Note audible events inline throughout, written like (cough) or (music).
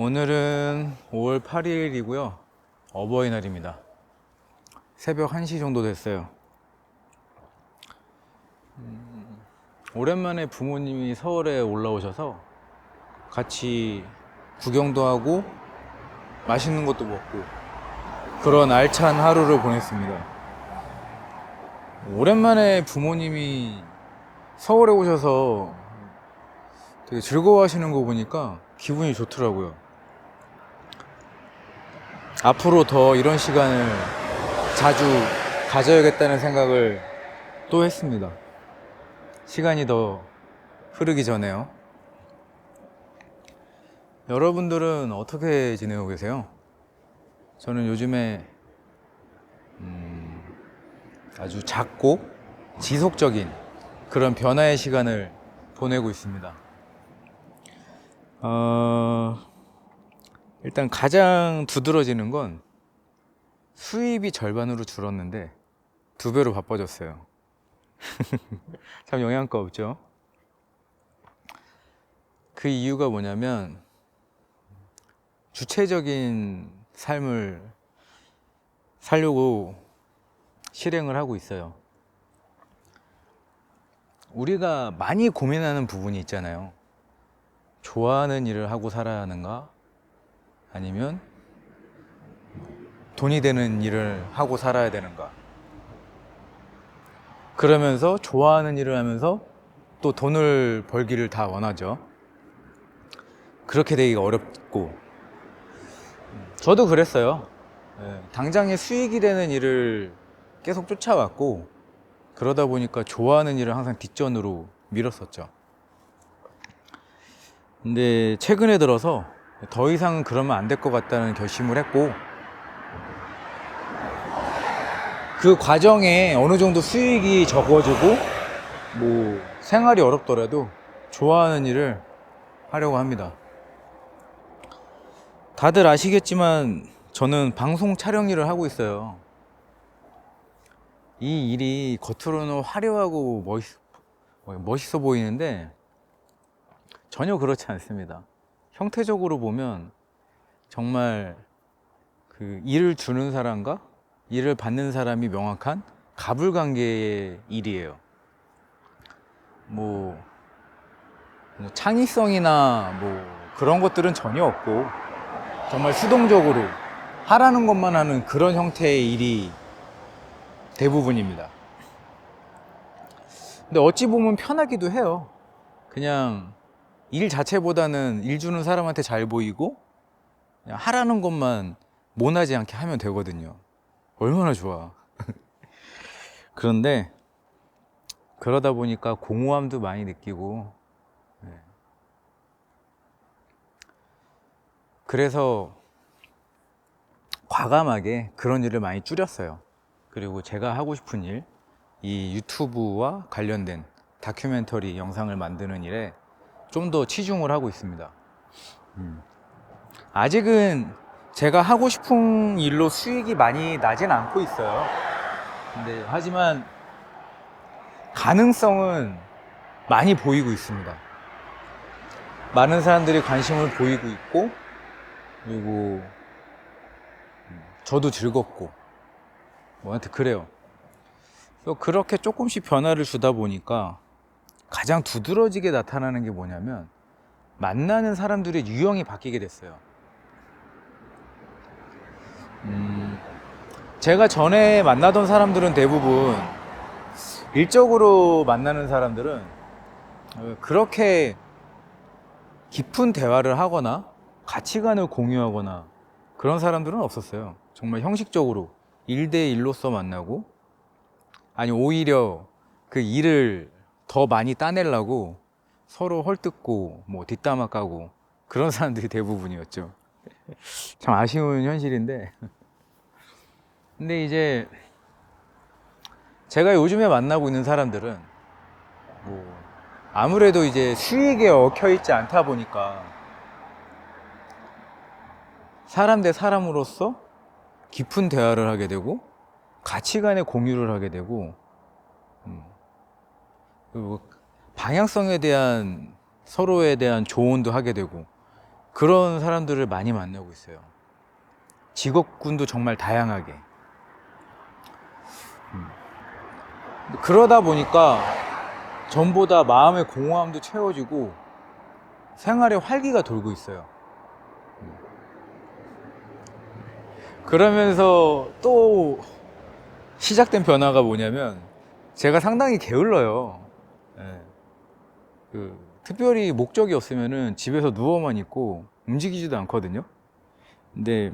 오늘은 5월 8일이고요. 어버이날입니다. 새벽 1시 정도 됐어요. 음, 오랜만에 부모님이 서울에 올라오셔서 같이 구경도 하고 맛있는 것도 먹고 그런 알찬 하루를 보냈습니다. 오랜만에 부모님이 서울에 오셔서 되게 즐거워하시는 거 보니까 기분이 좋더라고요. 앞으로 더 이런 시간을 자주 가져야겠다는 생각을 또 했습니다. 시간이 더 흐르기 전에요. 여러분들은 어떻게 지내고 계세요? 저는 요즘에 음, 아주 작고 지속적인 그런 변화의 시간을 보내고 있습니다. 어, 일단 가장 두드러지는 건 수입이 절반으로 줄었는데 두 배로 바빠졌어요. (laughs) 참 영양가 없죠? 그 이유가 뭐냐면 주체적인 삶을 살려고 실행을 하고 있어요. 우리가 많이 고민하는 부분이 있잖아요. 좋아하는 일을 하고 살아야 하는가? 아니면 돈이 되는 일을 하고 살아야 되는가? 그러면서 좋아하는 일을 하면서 또 돈을 벌기를 다 원하죠. 그렇게 되기가 어렵고. 저도 그랬어요. 예, 당장에 수익이 되는 일을 계속 쫓아왔고, 그러다 보니까 좋아하는 일을 항상 뒷전으로 밀었었죠. 근데 최근에 들어서 더 이상은 그러면 안 될 것 같다는 결심을 했고, 그 과정에 어느 정도 수익이 적어지고, 뭐, 생활이 어렵더라도 좋아하는 일을 하려고 합니다. 다들 아시겠지만, 저는 방송 촬영 일을 하고 있어요. 이 일이 겉으로는 화려하고 멋있, 멋있어 보이는데, 전혀 그렇지 않습니다. 형태적으로 보면 정말 그 일을 주는 사람과 일을 받는 사람이 명확한 가불 관계의 일이에요. 뭐, 뭐 창의성이나 뭐 그런 것들은 전혀 없고 정말 수동적으로 하라는 것만 하는 그런 형태의 일이 대부분입니다. 근데 어찌 보면 편하기도 해요. 그냥 일 자체보다는 일 주는 사람한테 잘 보이고 하라는 것만 모나지 않게 하면 되거든요. 얼마나 좋아. (laughs) 그런데 그러다 보니까 공허함도 많이 느끼고 네. 그래서 과감하게 그런 일을 많이 줄였어요. 그리고 제가 하고 싶은 일, 이 유튜브와 관련된 다큐멘터리 영상을 만드는 일에 좀 더 치중을 하고 있습니다. 음. 아직은 제가 하고 싶은 일로 수익이 많이 나진 않고 있어요. 근데 하지만 가능성은 많이 보이고 있습니다. 많은 사람들이 관심을 보이고 있고 그리고 저도 즐겁고 뭐 하여튼 그래요. 그렇게 조금씩 변화를 주다 보니까 가장 두드러지게 나타나는 게 뭐냐면 만나는 사람들의 유형이 바뀌게 됐어요. 음, 제가 전에 만나던 사람들은 대부분 일적으로 만나는 사람들은 어, 그렇게 깊은 대화를 하거나 가치관을 공유하거나 그런 사람들은 없었어요. 정말 형식적으로 일대일로서 만나고 아니 오히려 그 일을 더 많이 따내려고 서로 헐뜯고 뭐 뒷담화 까고 그런 사람들이 대부분이었죠. 참 아쉬운 현실인데. 근데 이제 제가 요즘에 만나고 있는 사람들은 뭐 아무래도 이제 수익에 얽혀 있지 않다 보니까 사람 대 사람으로서 깊은 대화를 하게 되고 가치관의 공유를 하게 되고 음, 그리고 방향성에 대한 서로에 대한 조언도 하게 되고 그런 사람들을 많이 만나고 있어요. 직업군도 정말 다양하게. 음. 그러다 보니까 전보다 마음의 공허함도 채워지고 생활에 활기가 돌고 있어요. 음. 그러면서 또 시작된 변화가 뭐냐면 제가 상당히 게을러요. 예. 그 특별히 목적이 없으면은 집에서 누워만 있고 움직이지도 않거든요. 근데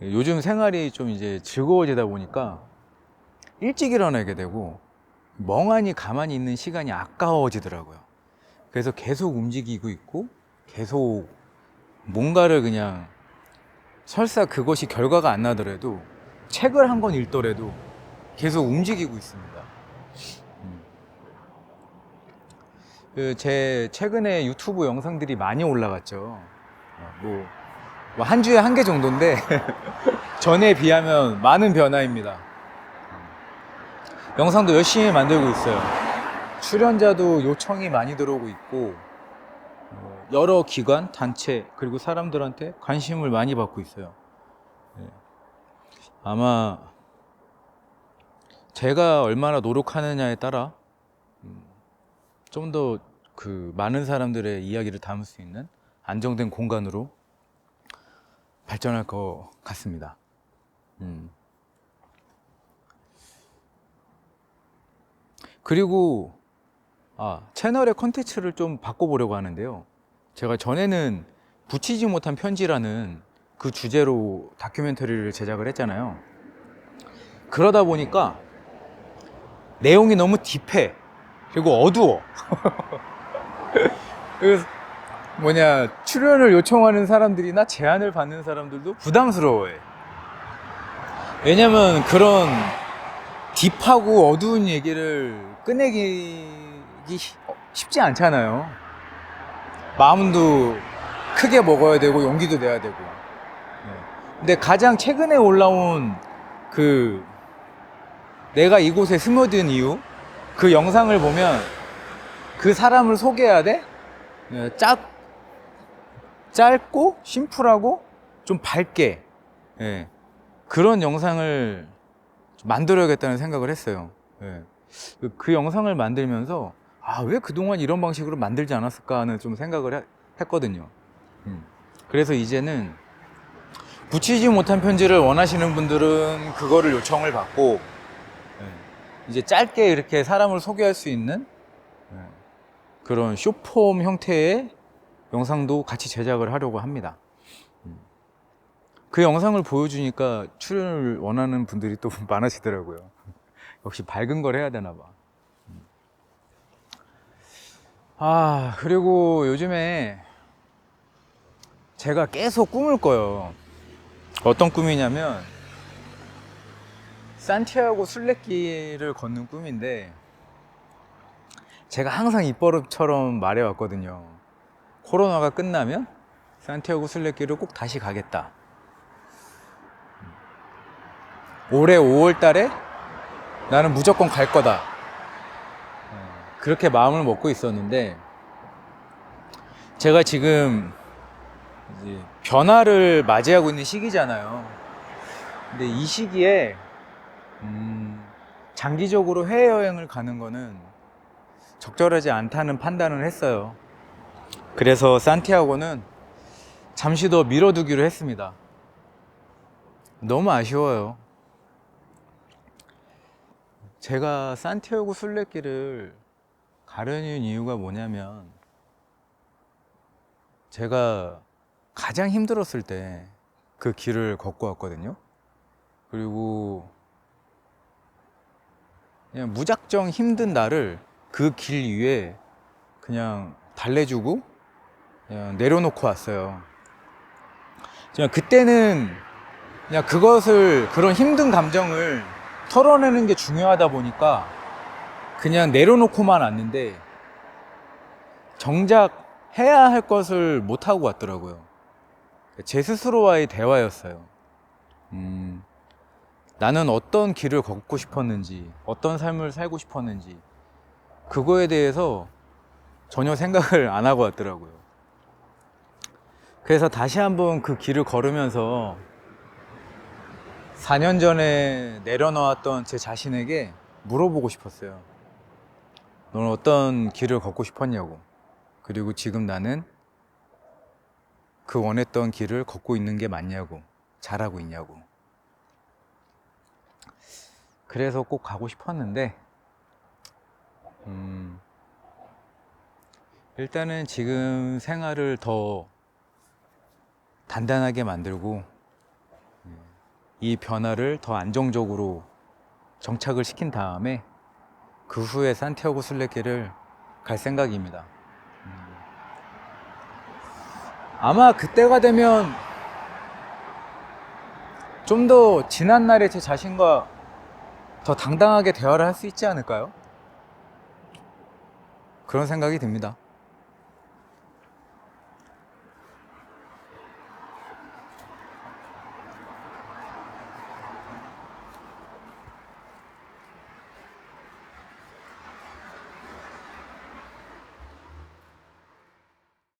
요즘 생활이 좀 이제 즐거워지다 보니까 일찍 일어나게 되고 멍하니 가만히 있는 시간이 아까워지더라고요. 그래서 계속 움직이고 있고 계속 뭔가를 그냥 설사 그것이 결과가 안 나더라도 책을 한 권 읽더라도 계속 움직이고 있습니다. 그 제 최근에 유튜브 영상들이 많이 올라갔죠. 어, 뭐, 뭐 한 주에 한 개 정도인데 (laughs) 전에 비하면 많은 변화입니다. 영상도 열심히 만들고 있어요. 출연자도 요청이 많이 들어오고 있고 어, 여러 기관, 단체 그리고 사람들한테 관심을 많이 받고 있어요. 예. 아마 제가 얼마나 노력하느냐에 따라 좀 더 그 많은 사람들의 이야기를 담을 수 있는 안정된 공간으로 발전할 것 같습니다. 음. 그리고 아, 채널의 컨텐츠를 좀 바꿔보려고 하는데요. 제가 전에는 붙이지 못한 편지라는 그 주제로 다큐멘터리를 제작을 했잖아요. 그러다 보니까 내용이 너무 딥해. 그리고 어두워. (laughs) 그래서 뭐냐 출연을 요청하는 사람들이나 제안을 받는 사람들도 부담스러워해. 왜냐면 그런 딥하고 어두운 얘기를 꺼내기 쉽지 않잖아요. 마음도 크게 먹어야 되고 용기도 내야 되고. 네. 근데 가장 최근에 올라온 그 내가 이곳에 스며든 이유 그 영상을 보면 그 사람을 소개해야 돼? 네, 짝, 짧고 심플하고 좀 밝게 예, 그런 영상을 좀 만들어야겠다는 생각을 했어요. 예. 그- 그 영상을 만들면서 아, 왜 그동안 이런 방식으로 만들지 않았을까 하는 좀 생각을 해- 했거든요. 음. 그래서 이제는 붙이지 못한 편지를 원하시는 분들은 그거를 요청을 받고 예, 이제 짧게 이렇게 사람을 소개할 수 있는 예, 그런 쇼폼 형태의 영상도 같이 제작을 하려고 합니다. 음. 그 영상을 보여주니까 출연을 원하는 분들이 또 (laughs) 많아지더라고요. 역시 밝은 걸 해야 되나 봐. 음. 아, 그리고 요즘에 제가 계속 꿈을 꿔요. 어떤 꿈이냐면, 산티아고 순례길을 걷는 꿈인데, 제가 항상 입버릇처럼 말해왔거든요. 코로나가 끝나면 산티아고 순례길을 꼭 다시 가겠다. 올해 5월 달에 나는 무조건 갈 거다. 그렇게 마음을 먹고 있었는데, 제가 지금 변화를 맞이하고 있는 시기잖아요. 근데 이 시기에, 음, 장기적으로 해외여행을 가는 거는 적절하지 않다는 판단을 했어요. 그래서 산티아고는 잠시 더 미뤄두기로 했습니다. 너무 아쉬워요. 제가 산티아고 순례길을 가려는 이유가 뭐냐면 제가 가장 힘들었을 때 그 길을 걷고 왔거든요. 그리고 그냥 무작정 힘든 나를 그 길 위에 그냥 달래주고 그냥 내려놓고 왔어요. 그냥 그때는 그냥 그것을 그런 힘든 감정을 털어내는 게 중요하다 보니까 그냥 내려놓고만 왔는데 정작 해야 할 것을 못 하고 왔더라고요. 제 스스로와의 대화였어요. 음, 나는 어떤 길을 걷고 싶었는지, 어떤 삶을 살고 싶었는지, 그거에 대해서 전혀 생각을 안 하고 왔더라고요. 그래서 다시 한번 그 길을 걸으면서 4년 전에 내려놓았던 제 자신에게 물어보고 싶었어요. 너는 어떤 길을 걷고 싶었냐고. 그리고 지금 나는 그 원했던 길을 걷고 있는 게 맞냐고. 잘하고 있냐고. 그래서 꼭 가고 싶었는데, 음, 일단은 지금 생활을 더 단단하게 만들고, 이 변화를 더 안정적으로 정착을 시킨 다음에 그 후에 산티아고 순례길을 갈 생각입니다. 음. 아마 그때가 되면 좀 더 지난 날의 제 자신과 더 당당하게 대화를 할 수 있지 않을까요? 그런 생각이 듭니다.